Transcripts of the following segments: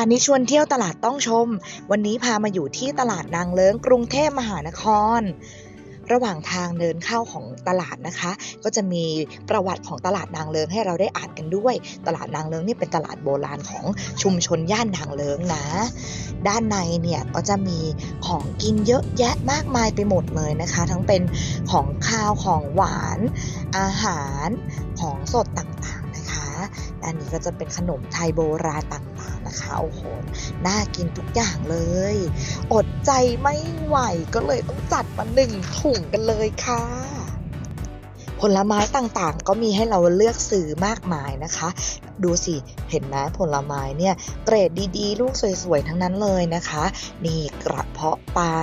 าณิชย์ชวนเที่ยวตลาดต้องชม วันนี้พามาอยู่ที่ตลาดนางเลิ้งกรุงเทพมหานคร ระหว่างทางเดินเข้าของตลาดนะคะ ก็จะมีประวัติของตลาดนางเลิงให้เราได้อ่านกันด้วย ตลาดนางเลิงนี่เป็นตลาดโบราณของชุมชนย่านนางเลิงนะ ด้านในเนี่ยก็จะมีของกินเยอะแยะมากมายไปหมดเลยนะคะ ทั้งเป็นของข้าวของหวาน อาหารของสดต่างๆ อันนี้ก็จะเป็นขนมไทยโบราณต่างๆนะคะ โอ้โห น่ากินทุกอย่างเลย อดใจไม่ไหวก็เลยต้องจัดมาหนึ่งถุงกันเลยค่ะผลไม้ต่างๆ ก็มีให้เราเลือกซื้อมากมายนะคะ ดูสิเห็นไหมผลไม้เนี่ยเกรดดีๆ ลูกสวยๆ ทั้งนั้นเลยนะคะ นี่กระเพาะปลา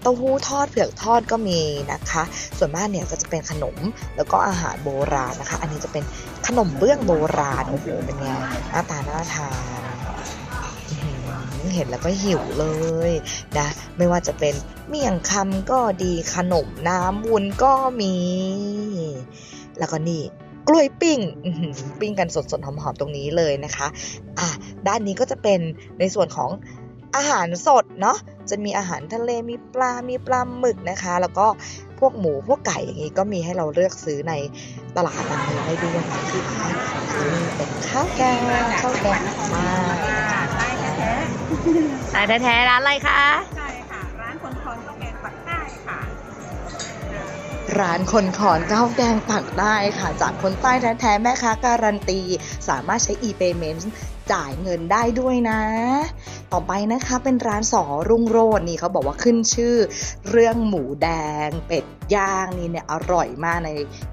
เต้าหู้ทอดเผือกทอดก็มีนะคะ ส่วนมากเนี่ยก็จะเป็นขนมแล้วก็อาหารโบราณนะคะ อันนี้จะเป็นขนมเบื้องโบราณโอ้โหเป็นไงหน้าตาน่าทานเห็นแล้วก็หิวเลยนะ ไม่ว่าจะเป็นเมี่ยงคำก็ดีขนมน้ำวุ้นก็มี แล้วก็นี่กล้วยปิ้งปิ้งกันสดๆหอมๆตรงนี้เลยนะคะอะด้านนี้ก็จะเป็นในส่วนของอาหารสดเนาะจะมีอาหารทะเลมีปลา มีปลาหมึกนะคะ แล้วก็ พวกหมูพวกไก่อย่างนี้ก็มีให้เราเลือกซื้อในตลาดนันนี้ได้ด้วยนะคะนี่เป็นข้าวแกงข้าวแกงใต้นะคะใต้แท้ร้านอะไรคะใช่ค่ะร้านคนคอนข้าวแกงปักใต้ค่ะร้านคนขอนข้าวแกงปักได้ค่ะจากคนใต้แท้ๆแม่ค้าการันตี สามารถใช้ e-payment จ่ายเงินได้ด้วยนะ ต่อไปนะคะเป็นร้านสอรุ่งโรจน์นี่เขาบอกว่าขึ้นชื่อ เรื่องหมูแดง เป็ดย่างนี่เนี่ยอร่อยมากใน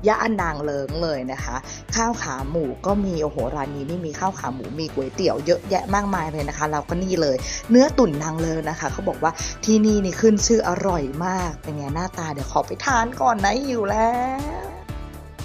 ย่านนางเลิงเลยนะคะ ข้าวขาหมูก็มีโอ้โหร้านนี้นี่มีข้าวขาหมูมีก๋วยเตี๋ยวเยอะแยะมากมายเลยนะคะเราก็นี่เลย เนื้อตุ๋นนางเลิงนะคะเขาบอกว่าที่นี่นี่ขึ้นชื่ออร่อยมากเป็นไงหน้าตาเดี๋ยวขอไปทานก่อนนะหิวแล้ว